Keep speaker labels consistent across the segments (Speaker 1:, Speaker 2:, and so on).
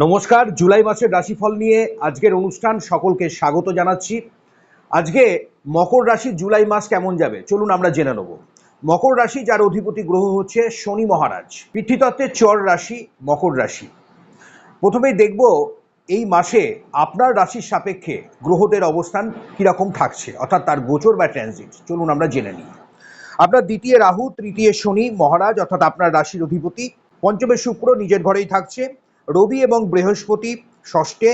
Speaker 1: নমস্কার, জুলাই মাসের রাশিফল নিয়ে আজকের অনুষ্ঠান সকলকে স্বাগত জানাচ্ছি। আজকে মকর রাশি জুলাই মাস কেমন যাবে? চলুন আমরা জেনে নেব। মকর রাশি, যার অধিপতি গ্রহ হচ্ছে শনি মহারাজ। পৃথিতত্ত্বের চর রাশি, মকর রাশি। প্রথমেই দেখব এই মাসে আপনার রাশির সাপেক্ষে গ্রহদের অবস্থান কীরকম থাকছে, অর্থাৎ তার গোচর বা ট্রানজিট চলুন আমরা জেনে নিই। আপনার দ্বিতীয় রাহু, তৃতীয় শনি মহারাজ, অর্থাৎ আপনার রাশির অধিপতি। পঞ্চমে শুক্র নিজের ঘরেই থাকছে। রবি এবং বৃহস্পতি ষষ্ঠে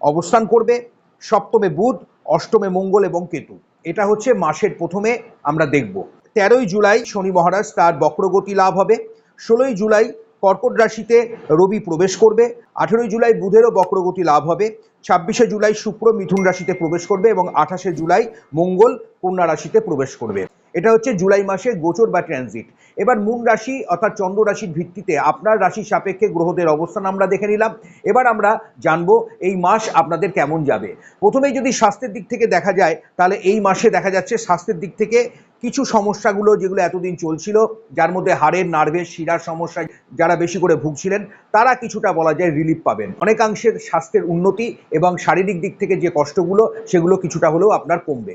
Speaker 1: অবস্থান করবে, সপ্তমে বুধ, অষ্টমে মঙ্গল এবং কেতু। এটা হচ্ছে মাসের প্রথমে আমরা দেখব। তেরোই জুলাই শনি মহারাজ তার বক্রগতি লাভ হবে। ষোলোই জুলাই কর্কট রাশিতে রবি প্রবেশ করবে। আঠেরোই জুলাই বুধেরও বক্রগতি লাভ হবে। ছাব্বিশে জুলাই শুক্র মিথুন রাশিতে প্রবেশ করবে এবং আঠাশে জুলাই মঙ্গল কন্যা রাশিতে প্রবেশ করবে। এটা হচ্ছে জুলাই মাসে গোচর বা ট্রানজিট। এবার মূন রাশি অর্থাৎ চন্দ্র রাশির ভিত্তিতে আপনার রাশির সাপেক্ষে গ্রহদের অবস্থান আমরা দেখে নিলাম। এবার আমরা জানব এই মাস আপনাদের কেমন যাবে। প্রথমেই যদি স্বাস্থ্যের দিক থেকে দেখা যায়, তাহলে এই মাসে দেখা যাচ্ছে স্বাস্থ্যের দিক থেকে কিছু সমস্যাগুলো যেগুলো এতদিন চলছিল, যার মধ্যে হাড়ের, নার্ভের, শিরার সমস্যা যারা বেশি করে ভুগছিলেন, তারা কিছুটা বলা যায় রিলিফ পাবেন। অনেকাংশের স্বাস্থ্যের উন্নতি এবং শারীরিক দিক থেকে যে কষ্টগুলো, সেগুলো কিছুটা হলেও আপনার কমবে।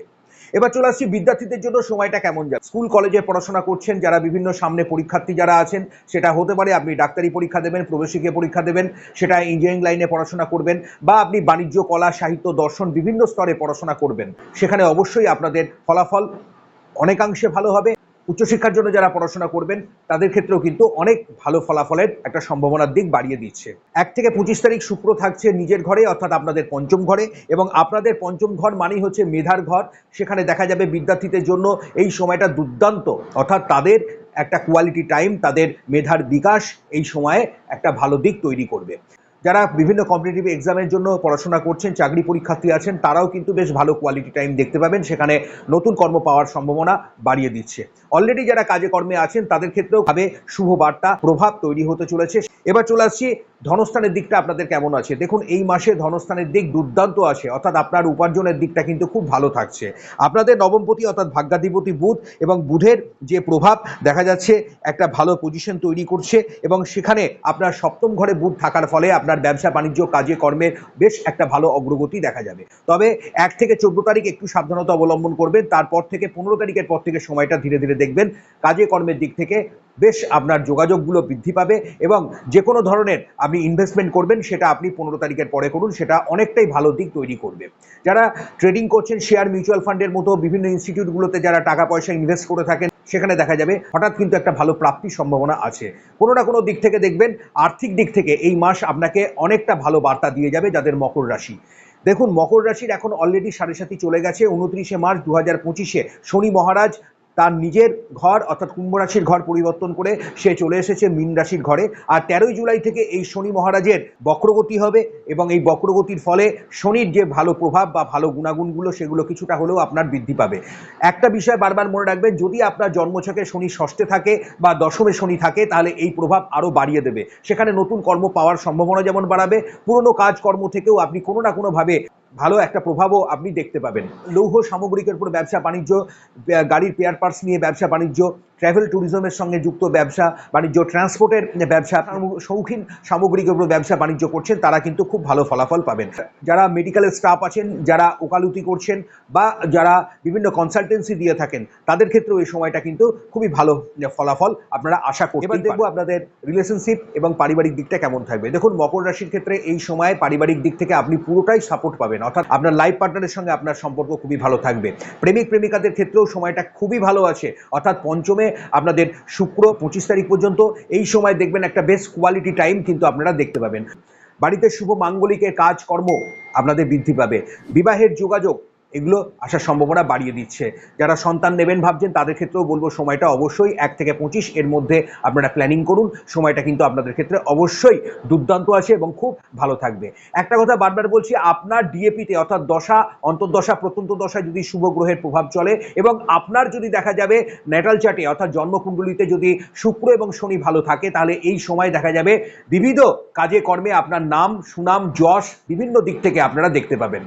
Speaker 1: এবার চলে আসছি বিদ্যার্থীদের জন্য সময়টা কেমন যাবে? স্কুল, কলেজে পড়াশোনা করছেন যারা, বিভিন্ন সামনে পরীক্ষার্থী যারা আছেন, সেটা হতে পারে আপনি ডাক্তারি পরীক্ষা দেবেন, প্রবেশিকে পরীক্ষা দেবেন, সেটা ইঞ্জিনিয়ারিং লাইনে পড়াশোনা করবেন, বা আপনি বাণিজ্য, কলা, সাহিত্য, দর্শন বিভিন্ন স্তরে পড়াশোনা করবেন। সেখানে অবশ্যই আপনাদের ফলাফল অনেকাংশে ভালো হবে। উচ্চশিক্ষার জন্য যারা পড়াশোনা করবেন, তাদের ক্ষেত্রেও কিন্তু অনেক ভালো ফলাফলের একটা সম্ভাবনার দিক বাড়িয়ে দিচ্ছে। এক থেকে পঁচিশ তারিখ শুক্র থাকছে নিজের ঘরে, অর্থাৎ আপনাদের পঞ্চম ঘরে, এবং আপনাদের পঞ্চম ঘর মানেই হচ্ছে মেধার ঘর। সেখানে দেখা যাবে বিদ্যার্থীদের জন্য এই সময়টা দুর্দান্ত, অর্থাৎ তাদের একটা কোয়ালিটি টাইম তাদের মেধার বিকাশ এই সময়ে একটা ভালো দিক তৈরি করবে। যারা বিভিন্ন কম্পিটিটিভ এক্সামের জন্য পড়াশোনা করছেন, চাকরি পরীক্ষার্থী আছেন, তারাও কিন্তু বেশ ভালো কোয়ালিটি টাইম দেখতে পাবেন। সেখানে নতুন কর্ম পাওয়ার সম্ভাবনা বাড়িয়ে দিচ্ছে। অলরেডি যারা কাজে কর্মে আছেন, তাদের ক্ষেত্রেও ভাবে শুভ বার্তা, প্রভাব তৈরি হতে চলেছে। এবার চলে আসছি ধনস্থানের দিকটা আপনাদের কেমন আছে? দেখুন, এই মাসে ধনস্থানের দিক দুর্দান্ত আছে, অর্থাৎ আপনার উপার্জনের দিকটা কিন্তু খুব ভালো থাকছে। আপনাদের নবমপতি, অর্থাৎ ভাগ্যাধিপতি বুধ এবং বুধের যে প্রভাব, দেখা যাচ্ছে একটা ভালো পজিশন তৈরি করছে এবং সেখানে আপনার সপ্তম ঘরে বুধ থাকার ফলে আপনার ব্যবসা, বাণিজ্য, কাজে, কর্মের বেশ একটা ভালো অগ্রগতি দেখা যাবে। তবে এক থেকে চোদ্দ তারিখ একটু সাবধানতা অবলম্বন করবেন, তারপর থেকে পনেরো তারিখের পর থেকে সময়টা ধীরে ধীরে দেখবেন। কাজে, কর্মের দিক থেকে বেশ আপনার যোগাযোগগুলো বৃদ্ধি পাবে এবং যে কোনো ধরনের আপনি ইনভেস্টমেন্ট করবেন, সেটা আপনি পনেরো তারিখের পরে করুন, সেটা অনেকটাই ভালো দিক তৈরি করবে। যারা ট্রেডিং করছেন শেয়ার মিউচুয়াল ফান্ডের মতো বিভিন্ন ইনস্টিটিউটগুলোতে যারা টাকা পয়সা ইনভেস্ট করে থাকেন, সেখানে দেখা যাবে হঠাৎ কিন্তু একটা ভালো প্রাপ্তির সম্ভাবনা আছে। কোনো না কোনো দিক থেকে দেখবেন, আর্থিক দিক থেকে এই মাস আপনাকে অনেকটা ভালো বার্তা দিয়ে যাবে যাদের মকর রাশি। দেখুন, মকর রাশির এখন অলরেডি সাড়ে সাথী চলে গেছে, উনত্রিশে মার্চ দু হাজার পঁচিশে শনি মহারাজ তার নিজের ঘর, অর্থাৎ কুম্ভ রাশির ঘর পরিবর্তন করে সে চলে এসেছে মীন রাশির ঘরে। আর তেরোই জুলাই থেকে এই শনি মহারাজের বক্রগতি হবে এবং এই বক্রগতির ফলে শনির যে ভালো প্রভাব বা ভালো গুণাগুণগুলো, সেগুলো কিছুটা হলেও আপনার বৃদ্ধি পাবে। একটা বিষয় বারবার মনে রাখবেন, যদি আপনার জন্মছকে শনি ষষ্ঠে থাকে বা দশমে শনি থাকে, তাহলে এই প্রভাব আরও বাড়িয়ে দেবে। সেখানে নতুন কর্ম পাওয়ার সম্ভাবনা যেমন বাড়াবে, পুরনো কাজকর্ম থেকেও আপনি কোনো না কোনোভাবে ভালো একটা প্রভাবও আপনি দেখতে পাবেন। লৌহ সামগ্রিকের উপর ব্যবসা বাণিজ্য গাড়ির পেয়ার পার্টস নিয়ে ব্যবসা বাণিজ্য ট্রাভেল ট্যুরিজমের সঙ্গে যুক্ত ব্যবসা বাণিজ্য ট্রান্সপোর্টের ব্যবসা শৌখিন সামগ্রিকের উপর ব্যবসা বাণিজ্য করছেন তারা কিন্তু খুব ভালো ফলাফল পাবেন। যারা মেডিকেলের স্টাফ আছেন যারা ওকালতি করছেন বা যারা বিভিন্ন কনসালটেন্সি দিয়ে থাকেন তাদের ক্ষেত্রেও এই সময়টা কিন্তু খুবই ভালো ফলাফল আপনারা আশা করতে এবার দেখব আপনাদের রিলেশনশিপ এবং পারিবারিক দিকটা কেমন থাকবে। দেখুন মকর রাশির ক্ষেত্রে এই সময় পারিবারিক দিক থেকে আপনি পুরোটাই সাপোর্ট পাবেন অর্থাৎ আপনার লাইফ পার্টনারের সঙ্গে আপনার সম্পর্ক খুবই ভালো থাকবে। প্রেমিক প্রেমিকাদের ক্ষেত্রেও সময়টা খুবই ভালো আছে অর্থাৎ পঞ্চমে আপনাদের শুক্র পঁচিশ তারিখ পর্যন্ত, এই সময় দেখবেন একটা বেস্ট কোয়ালিটি টাইম কিন্তু আপনারা দেখতে পাবেন। বাড়িতে শুভ মাঙ্গলিকের কাজকর্ম আপনাদের বৃদ্ধি পাবে। বিবাহের যোগাযোগ এগুলো আসার সম্ভাবনা বাড়িয়ে দিচ্ছে। যারা সন্তান নেবেন ভাবছেন, তাদের ক্ষেত্রেও বলব সময়টা অবশ্যই এক থেকে পঁচিশ। এর মধ্যে আপনারা প্ল্যানিং করুন, সময়টা কিন্তু আপনাদের ক্ষেত্রে অবশ্যই দুর্দান্ত আছে এবং খুব ভালো থাকবে। একটা কথা বারবার বলছি, আপনার ডিএপিতে অর্থাৎ দশা, অন্তর্দশা, প্রত্যন্ত দশা যদি শুভ গ্রহের প্রভাব চলে এবং আপনার যদি দেখা যাবে ন্যাটাল চার্টে অর্থাৎ জন্মকুণ্ডলিতে যদি শুক্র এবং শনি ভালো থাকে, তাহলে এই সময় দেখা যাবে বিবিধ কাজে কর্মে আপনার নাম, সুনাম, যশ বিভিন্ন দিক থেকে আপনারা দেখতে পাবেন।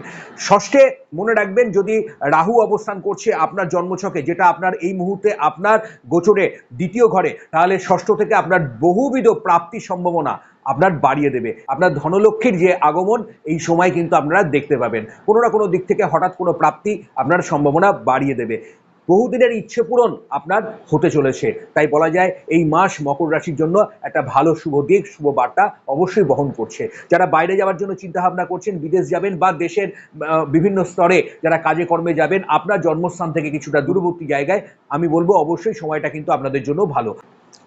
Speaker 1: ষষ্ঠে মনে রাখবেন রাখবেন যদি রাহু অবস্থান করছে আপনার জন্মছকে, যেটা আপনার এই মুহূর্তে আপনার গোচরে দ্বিতীয় ঘরে, তাহলে ষষ্ঠ থেকে আপনার বহুবিধ প্রাপ্তি সম্ভাবনা আপনার বাড়িয়ে দেবে। আপনার ধনলক্ষ্মীর যে আগমন, এই সময় কিন্তু আপনারা দেখতে পাবেন। কোনো না কোনো দিক থেকে হঠাৎ কোনো প্রাপ্তি আপনার সম্ভাবনা বাড়িয়ে দেবে। বহুদিনের ইচ্ছে পূরণ আপনার হতে চলেছে। তাই বলা যায়, এই মাস মকর রাশির জন্য একটা ভালো শুভ দিক, শুভ বার্তা অবশ্যই বহন করছে। যারা বাইরে যাওয়ার জন্য চিন্তা ভাবনা করছেন, বিদেশ যাবেন বা দেশের বিভিন্ন স্তরে যারা কাজে কর্মে যাবেন, আপনার জন্মস্থান থেকে কিছুটা দূরবর্তী জায়গায়, আমি বলব অবশ্যই সময়টা কিন্তু আপনাদের জন্য ভালো।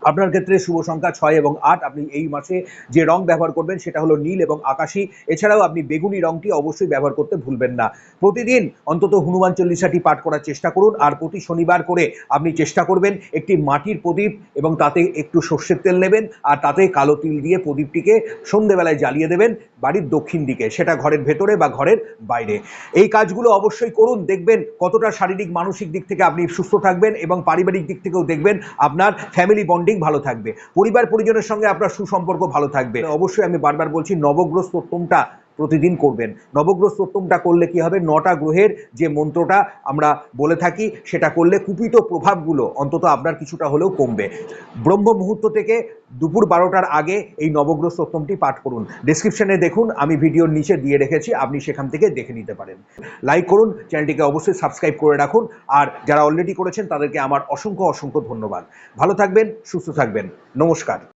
Speaker 1: আপনার ক্ষেত্রে শুভ সংখ্যা ছয় এবং আট। আপনি এই মাসে যে রং ব্যবহার করবেন সেটা হলো নীল এবং আকাশি। এছাড়াও আপনি বেগুনি রংটি অবশ্যই ব্যবহার করতে ভুলবেন না। প্রতিদিন অন্তত হনুমান চল্লিশাটি পাঠ করার চেষ্টা করুন আর প্রতি শনিবার করে আপনি চেষ্টা করবেন একটি মাটির প্রদীপ এবং তাতে একটু সর্ষের তেল নেবেন আর তাতে কালো তিল দিয়ে প্রদীপটিকে সন্ধেবেলায় জ্বালিয়ে দেবেন বাড়ির দক্ষিণ দিকে। সেটা ঘরের ভেতরে বা ঘরের বাইরে। এই কাজগুলো অবশ্যই করুন। দেখবেন কতটা শারীরিক, মানসিক দিক থেকে আপনি সুস্থ থাকবেন এবং পারিবারিক দিক থেকেও দেখবেন আপনার ফ্যামিলি বন্ডিং ভালো থাকবে। পরিবার পরিজনের সঙ্গে আপনার সুসম্পর্ক ভালো থাকবে। অবশ্যই আমি বারবার বলছি নবগ্রহ স্তোত্তমটা প্রতিদিন করবেন। নবগ্রহ স্তোত্তমটা করলে কি হবে? নটা গ্রহের যে মন্ত্রটা আমরা বলে থাকি, সেটা করলে কুপিত প্রভাবগুলো অন্তত আপনার কিছুটা হলেও কমবে। ব্রহ্ম মুহূর্ত থেকে দুপুর বারোটার আগে এই নবগ্রহ স্তোত্তমটি পাঠ করুন। ডিসক্রিপশনে দেখুন, আমি ভিডিওর নিচে দিয়ে রেখেছি, আপনি সেখান থেকে দেখে নিতে পারেন। লাইক করুন, চ্যানেলটিকে অবশ্যই সাবস্ক্রাইব করে রাখুন, আর যারা অলরেডি করেছেন, তাদেরকে আমার অসংখ্য অসংখ্য ধন্যবাদ। ভালো থাকবেন, সুস্থ থাকবেন, নমস্কার।